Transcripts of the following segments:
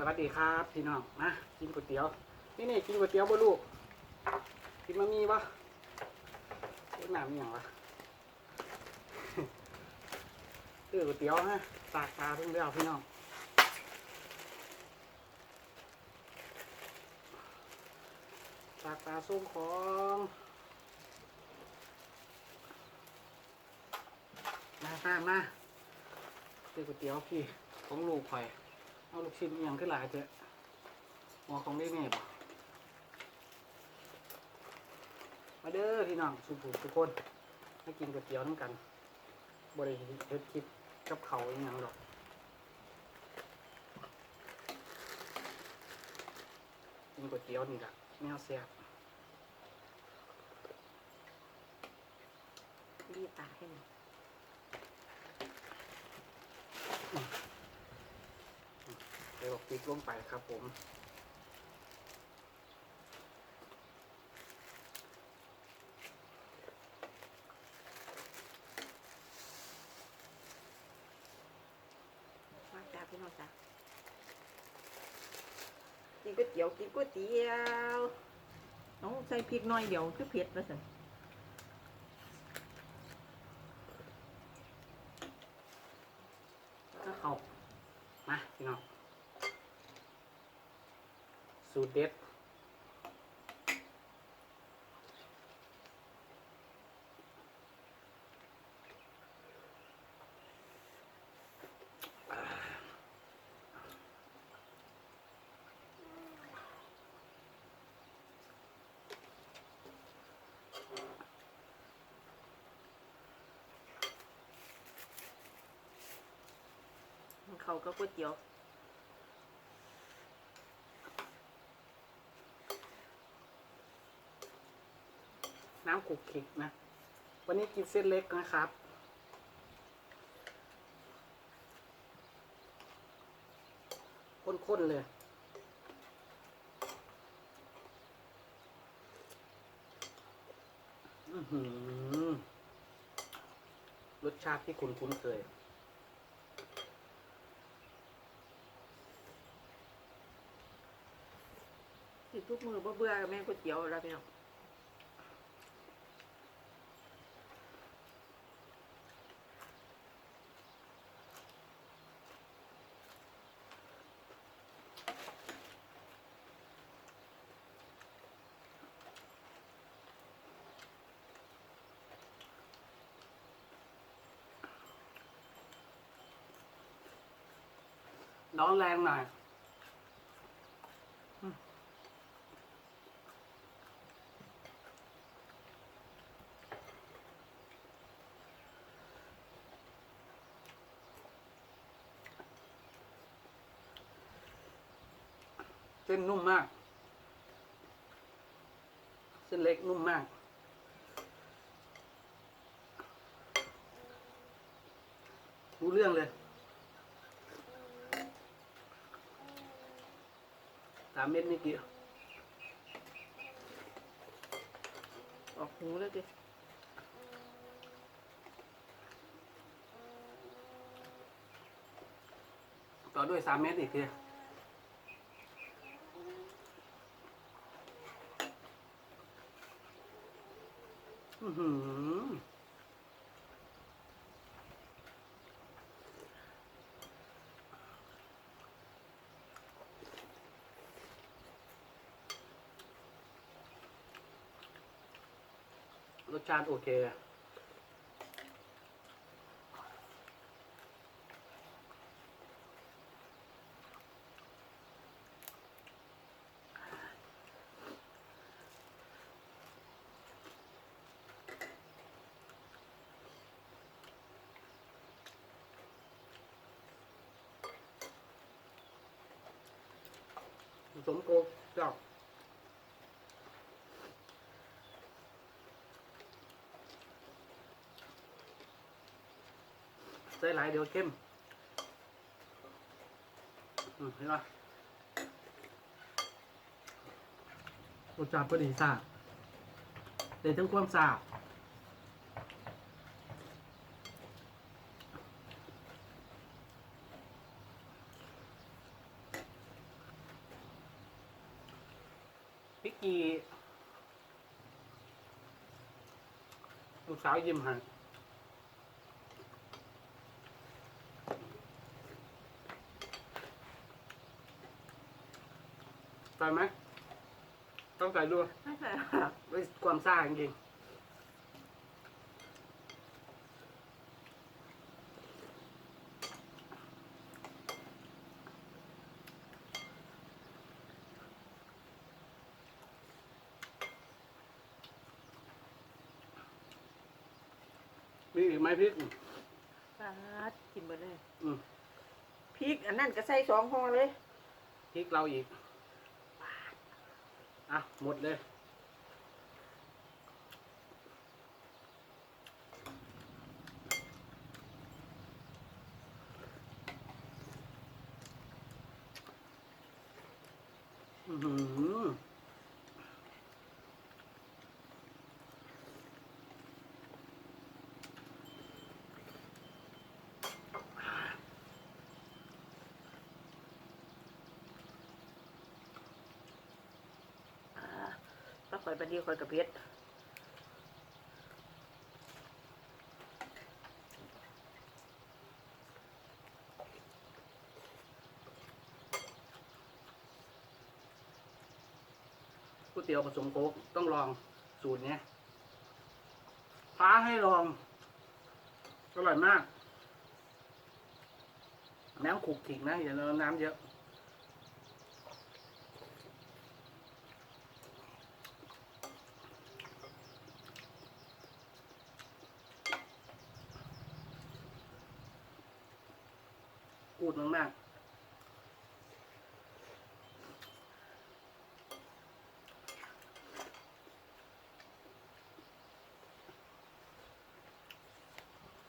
สวัสดีครับพี่น้องมากินก๋วยเตี๋ยวนี่นี่กินก๋วยเตี๋ยวบ่ลูกกินมามีปะเล็กหนามอย่างวะซื้อก๋วยเตี๋ยวฮะตากตาเพิ่งแล้วพี่น้องตากตาส่งของมามามาซื้อก๋วยเตี๋ยวพี่ของลูกข่อย เอาลูกชิ้นอย่างขึ้นหลายเจ๊หัวของได้แม่บมาเด้อพี่น้องสุภูทุกคนมากินก๋วยเตี๋ยวน้ำกันบริเฮ็ดคลิปกับเขาอย่างหรอกกินก๋วยเตี๋ยวนี่แหละแนวแซ่บดีตาให้หน่อย เดี๋ยวพริ กลงไปครับผมมาจ้าพี่น้องจ้ากินก๋วยเตี๋ยวกินก๋วยเตี๋ยวน้องใส่พริกหน้อยเดียวคือเผ็ดมาสิก็เขามาพี่น้อง สูตรเด็ดเขาก็ก๋วยเตี๋ยว น้ำขลุกขลิกนะ วันนี้กินเส้นเล็กนะครับ ข้นๆเลยรสชาติที่คุณคุ้นเคยที่ทุกมือบ่เบื่อกับแม่ก๋วยเตี๋ยวแล้วพี่น้อง ร้อนแรงหน่อยเส้นนุ่มมาก เส้นเล็กนุ่มมาก รู้เรื่องเลย สามเม็ดนี่กี่ออกหูแล้วดิต่อด้วยสามเม็ดอีกทีอือหือร สชาติโอเคผสมโกเจ้า ใส่หลายเดี๋ยวเข้มเห็นปะรสชาติพอดีสาบแต่ทั้งความสาบพิกกี้ลูกสาวยิ้มให้ ใส่ไหมต้องใส่ด้วยไม่ใช่ค่ะไว้ความซ่าจริงๆมีอีกไหมพริก ปาดกินไปเลยอืม พริกอันนั้นก็ใส่สองห่อเลย พริกเราอีก อะ หมดเลย อืมหือ อ่าถ้าข่ อยบัดเดียวข่อยกับเพชรก๋วยเตี๋ยวผสมโค้กต้องลองสูตรเนี้ยท้าให้ลองอร่อยมาก น้ำขุกขลิกนะอย่าเอาน้ำเยอะ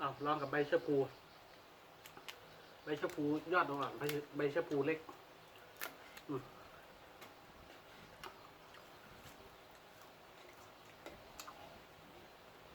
อาลองกับใบชะพูใบชะพูยอดอ่อนใบใบชะพูเล็กอืม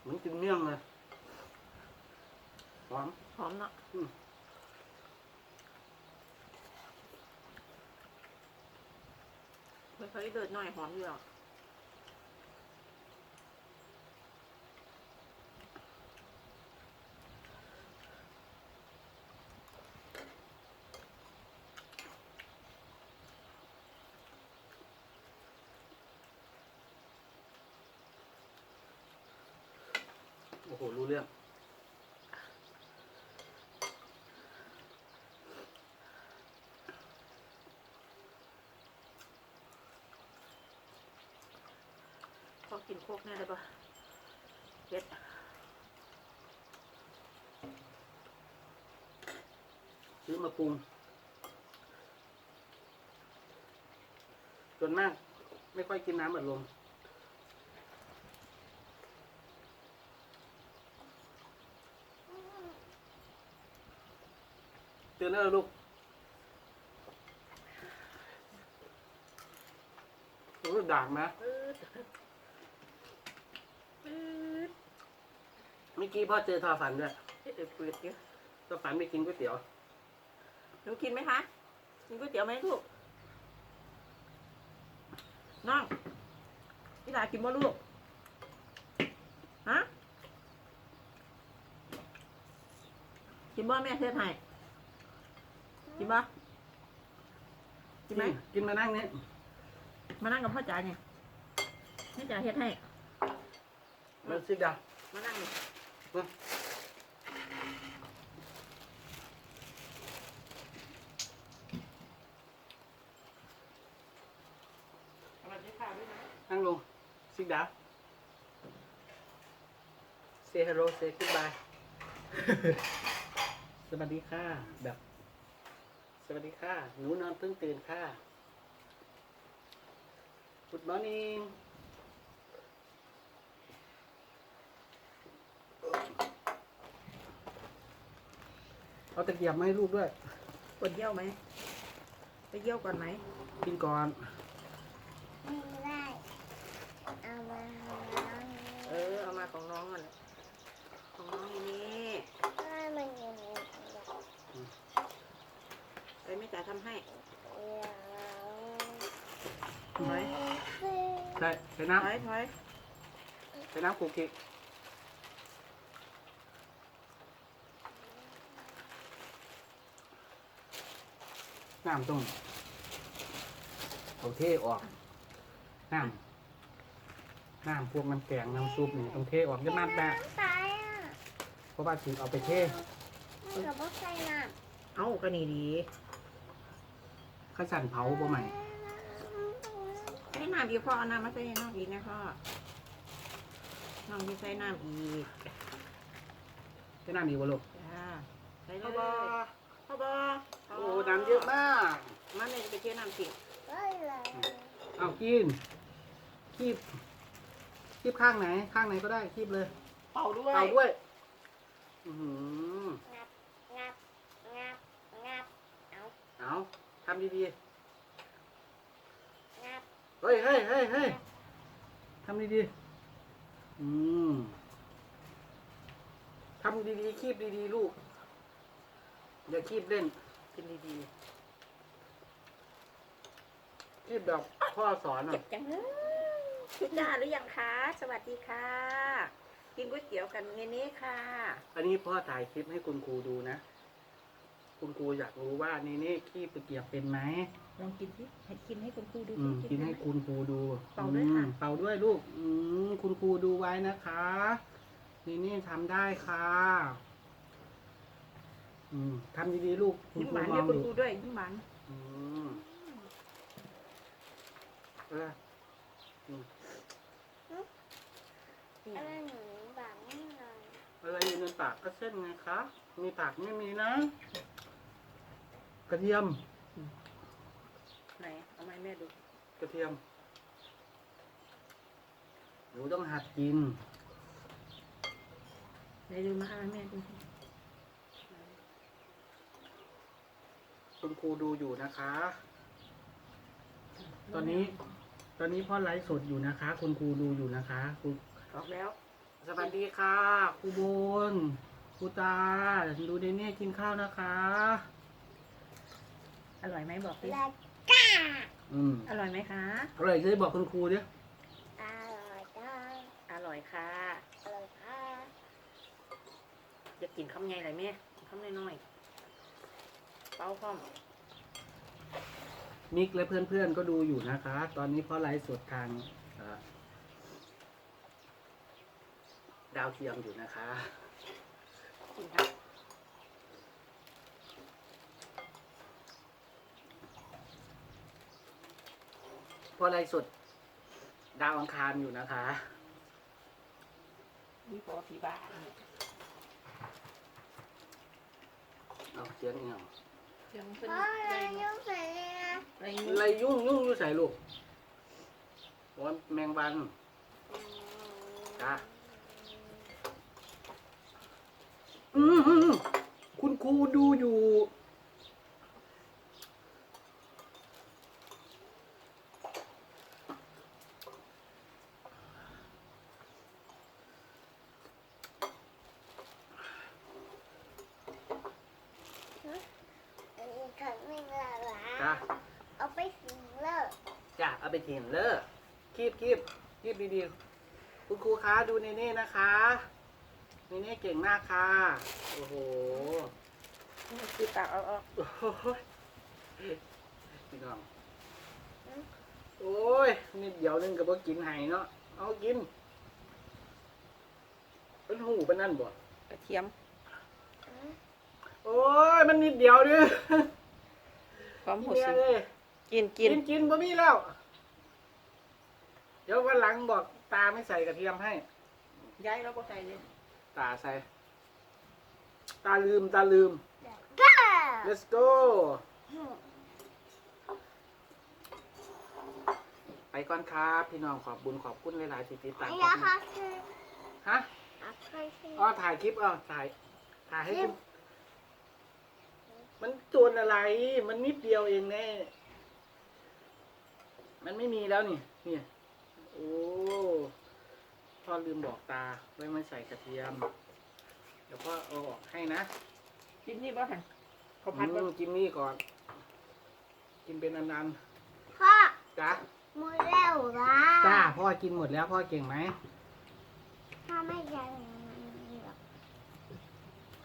เหมือนกินเมี่ยงเลยหอมหอมเนาะอืมค่อยๆเดือดหน่อยหอมอยู่หรอก หรู้เรื่อง พอกินโคกแน่เลยปะเพชรซื้อมาปรุงส่วนมาก ไม่ค่อยกินน้ำอัดลม เตือนแล้วเหรอลูกโอ้ด่างนะเมื่อกี้พ่อเจอทอฝันด้วยเดี๋ยวปืดเดี๋ยวทอฝันไปกินก๋วยเตี๋ยว หนูกินไหมคะกินก๋วยเตี๋ยวไหมลูกน้องพี่ดากินบ่ลูก ฮะ กินบ่แม่เทศให้ กินบ่กินไหมกินมานั่งนี้มานั่งกับพ่อจ๋าเนี่ยแม่จ๋าเฮ็ดให้มาซิดามานั่งนี่มาสวัสดีค่ะด้วยนะนั่งลงซิดา say hello say goodbye สวัสดีค่ะแบบ สวัสดีค่ะ หนูนอนเพิ่งตื่นค่ะ Good morning เอาตะเกียบมาให้ลูกด้วย ปวดเยี่ยวไหม ไปเยี่ยวก่อนไหม กินก่อน ไม่ได้ เอามาล้างเออ เอามาของน้องก่อนของน้องอยู่นี่ ให้มันอยู่ในขยะ ไปแม่ จ๋าทำให้อย่าล้างไหมซื้อช่ใส่ถน้อยถอยำใส่น้ำคลุกคลิกน้ำต้องเอาเทออก น้ำน้ำพวกน้ำแกงน้ำซุปนี่ต้องเทออกจะมาแบบน้ำตายอะเพราะว่าถึงเอาไปเท มันกับพวกใส่น้เอ้าก็นี่ดี ข้าวสั่นเผาบ่ใหม่ำใส่น้ำอีกพ่อเอาน้ำมาใส่น้ำอีกนะพ่อน้องจะใส่น้ำอีกใช้น้ำดีกว่าลูกจ้าใส่เลพ่อยบอพ่อบอโอ้น้ำเยอะมากมาเลยไปเที่ยวน้ำสิเฮ้ยเลยเอากินคีบคีบข้างไหน ข้างไหนก็ได้คีบเลยเป่าด้วย เอาด้วย อือหืองับงับงับงับเอาเอา ทำดีงับๆ เฮ้ยเฮ้ยเฮ้ยเฮ้ยทำดีๆ อืม ทำดีๆ คีบดีๆ ลูก อย่าคีบเล่น กินดีคีบแบบพ่อสอนๆอะเจ็บจังเลยชุดจ้าหรือยังคะ สวัสดีค่ะ กินก๋วยเตี๋ยวกันเงี้ยนี้ค่ะ อันนี้พ่อถ่ายคลิปให้คุณครูดูนะ คุณครูอยากรู้ว่านี่นี่คีบตะเกียบเป็นไหมลองกินสิให้กินให้คุณครูดูอืมสิกินให้ได้ไมคุณครูดูเป่าด้วยค่ะอืมเป่าด้วยลูก อืมคุณครูดูไว้นะคะนี่นี่ทำได้ค่ะ อืมทำดีๆลูกคุณยิ้มคหรูวานมเดี๋อยงวคุณอยู่ครูด้วยยิ้มหวานอืมเอออืมอะไรหนูแบบนี้เลยอะไรอยู่ในปากก็เส้นไงคะมีปากไม่มีนะก ระเทียม ไหน เอาไมาให้แม่ดูกระเทียมหนูต้องหัดกิน ไหนดูมาให้แม่ดูสิคุณครูดูอยู่นะคะ ตอนนี้ ตอนนี้พ่อไลฟ์สดอยู่นะคะ คุณครูดูอยู่นะคะคุณออกแล้ว สวัสดีค่ะครูบนครูตา ดูเนเน่กินข้าวนะคะ อร่อยไหมบอกสิแล้วก้าอืมอร่อยไหมคะ อร่อยเลยบอกคุณครูดิอร่อยจังอร่อยค่ะอร่อยค่ะจะกินคำไงไรแม่คำน้อยๆเป้าพร้อมมิกและเพื่อนๆก็ดูอยู่นะคะ ตอนนี้พ่อไลฟ์สดทางเอ่อดาวเทียมอยู่นะคะ กินครับ พ่อไลฟ์สดดาวอังคารอยู่นะคะ นี่พอผีบ้าเนี่ยเอาเสียงเงียบยังเป็นพ่ออะไรยุ่งใส่เลยนะอะไรอะไรยุ่งยุ่งอยู่ใส่ลูกบอกว่าแมงวันจ้ะอืมอืมอืมคุณครูดูอยู่ อันนี้ขันไม่ละละ จ้ะ เอาไปสิงเลย จ้ะเอา ไปถิ่นเลอะคีบคีบคีบดีๆคุณครูคะดูเนเน่นะคะเนเน่เก่งมากค่ะ โอ้โหคือปากเอาออกโอ้ยพี่น้องโอ้ยนิดเดียวนึงกับว่ากินไห้เนาะเอากินเป็นหูเป็นนั่นบ่กระเทียม โอ้ยมันนิดเดียวเด้อพร้อมกิหันวเนี่ยสิเลยกินกิกินนกินบ่มีแล้ว เดี๋ยววันหลังบอกตาไม่ใส่กระเทียมให้ ย้ายเราก็ใส่เลยตาใส่ ตาลืมตาลืมก้า let's go ไปก่อนครับ พี่น้องขอบบุญขอบคุณหลายๆที่ติดตามไอ้ขอบยาคุณค่ะคือฮะอาเคยคืออ๋อถ่ายคลิปเอ๋อถ่าย ถ่ายให้คุณมันโจรอะไร มันนิดเดียวเองแน่ มันไม่มีแล้วนี่ เนี่ย โอ้พ่อลืมบอกตาไว้ไม่ใส่กระเทียม เดี๋ยวพ่อเอาออกให้นะกินนี่บ่หันเขาพัดอืบ่มกินนี่ก่อน กินเป็นอันพ่อๆจ้ะพหมดแล้วล่ะจ้าพ่อกินหมดแล้วพ่อเก่งไหมพ่อไม่เก่งหรอก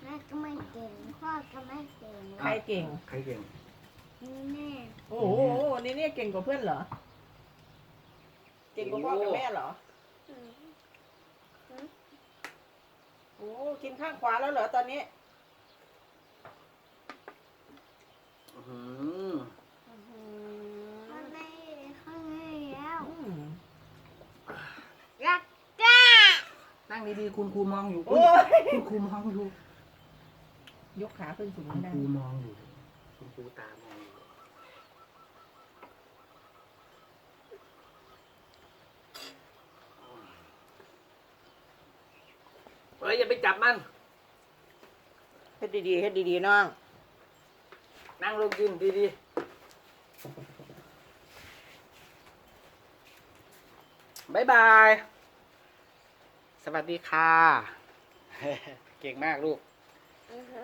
แม่ก็ไม่เก่งพ่อก็ไม่เก่งใครเก่ง ใครเก่งแม่โอ้โหนี่เนี่ยเก่งกว่าเพื่อนเหรอ เก่งกว่าพ่อกับแม่เหรออืมโอ้กินข้างขวาแล้วเหรอตอนนี้ อื้อหือพ่อไม่ข้างนี้แล้วอืมรักจ้านั่งดีๆคุณครูมองอยู่โอ้ย คุณครูมองอยู่ยกขาขึ้นสูงคุไม่ณได้ ครูมองอยู่คุณครูตามองอยู่ ฮ้ยอย่าไปจับมัน เฮ็ดดีๆเฮ็ดดีๆน้องนั่งลงกินดีๆบายบาย สวัสดีค่ะ เก่งมากลูก อือฮึ